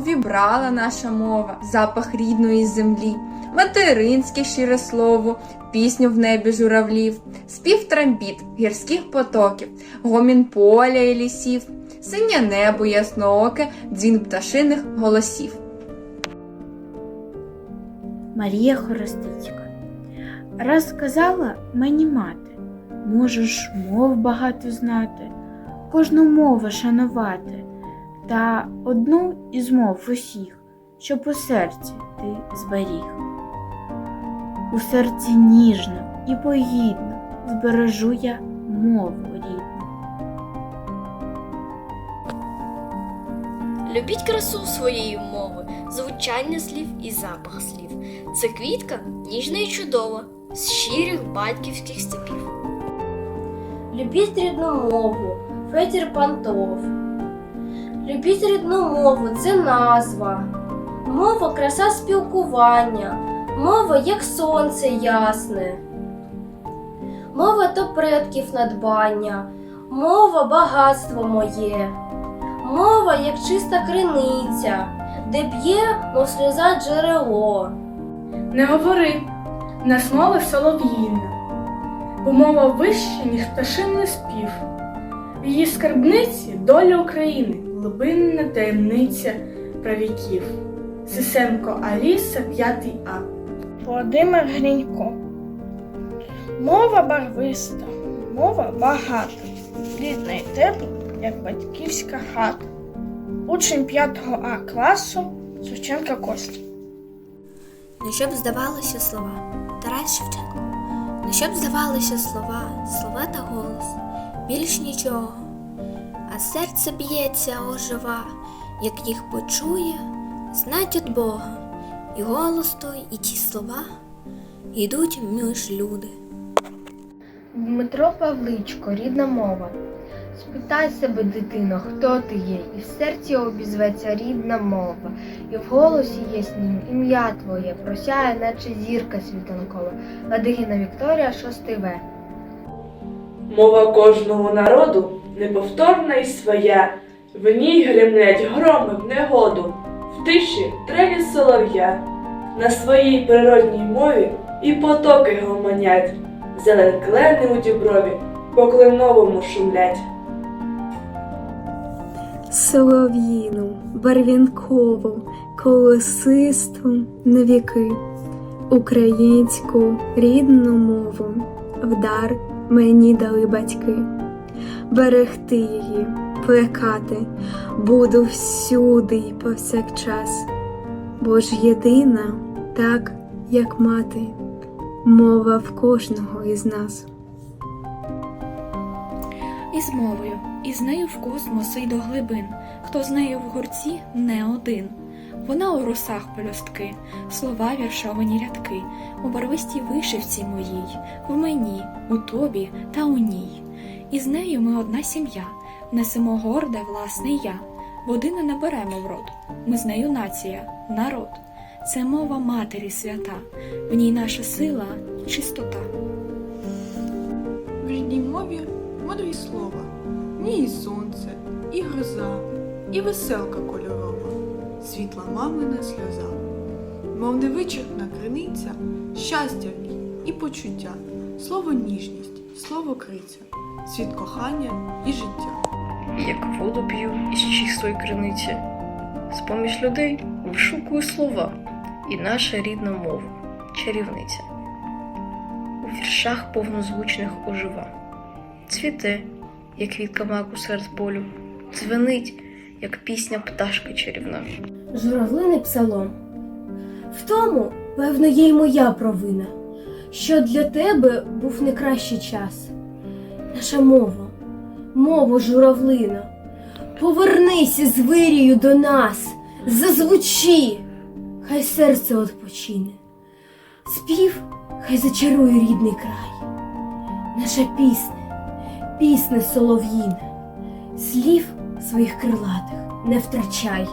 вбрала наша мова, запах рідної землі, материнське щире слово, пісню в небі журавлів, спів трамбіт, гірських потоків, гомін поля і лісів, синє небо яснооке, дзвін пташиних голосів. Марія Хоростицька. Раз сказала мені мати, можеш мов багато знати, кожну мову шанувати, та одну із мов усіх, щоб у серці ти зберіг. У серці ніжно і погідно збережу я мову рідну. Любіть красу своєї мови, звучання слів і запах слів. Це квітка ніжна і чудова, з щирих батьківських степів. Любіть рідну мову, Федір Пантов. Любіть рідну мову це назва. Мова краса спілкування, мова як сонце ясне. Мова то предків надбання, мова багатство моє. Мова як чиста криниця, де б'є, мов сльоза джерело. Не говори, нас мова солов'їна, бо мова вища, ніж пташиний спів. В її скарбниці доля України, глибинна таємниця правіків. Сисенко Аліса, 5 А. Володимир Грінько. Мова барвиста, мова багата, рідна і тепла, як батьківська хата. Учень 5 А класу Сученка Костя. Не щоб здавалося слова, Тарас Шевченко. Не щоб здавалося слова, слова та голос, більш нічого. А серце б'ється ожива, як їх почує, знать від Бога. І голос той, і ті слова йдуть між люди. Дмитро Павличко, рідна мова. Спитай себе, дитино, хто ти є, і в серці обізветься рідна мова, і в голосі яснім ім'я твоє просяє, наче зірка світанкова. Ладигіна Вікторія, 6 В. Мова кожного народу неповторна і своя, в ній гримлять громи в негоду, в тиші трелі солов'я. На своїй природній мові і потоки гомонять, зелен клени у діброві по кленовому шумлять. Солов'їну, барвінкову, колосисту на віки, українську рідну мову вдар мені дали батьки. Берегти її, плекати буду всюди й повсякчас, бо ж єдина, так як мати, мова в кожного із нас. Із мовою, і з нею в космоси й до глибин, хто з нею в гурті не один. Вона у росах пелюстки, слова віршовані рядки, у барвистій вишивці моїй, в мені, у тобі та у ній. І з нею ми одна сім'я, несемо горде власне я, води не наберемо в рот. Ми з нею нація, народ. Це мова матері свята, в ній наша сила чистота. В рідній мові мудрі слова, в ній і сонце, і гроза, і веселка кольорова, світла мамина сльоза, мов невичерпна криниця, щастя в ній і почуття, слово ніжність, слово криця, світ кохання і життя. Як воду п'ю із чистої криниці, з-поміж людей вишукую слова і наша рідна мова, чарівниця. У віршах повнозвучних ожива, цвіте, як квітка маку серед полю, дзвенить, як пісня пташки чарівна. Журавлиний псалом. В тому, певно, є й моя провина, що для тебе був не кращий час. Наша мова, мова журавлина, повернися з вирію до нас, зазвучи, хай серце odpoчине. Спів хай зачарує рідний край. Наша пісня, пісня солов'їна, слів своїх крилатих не втрачай.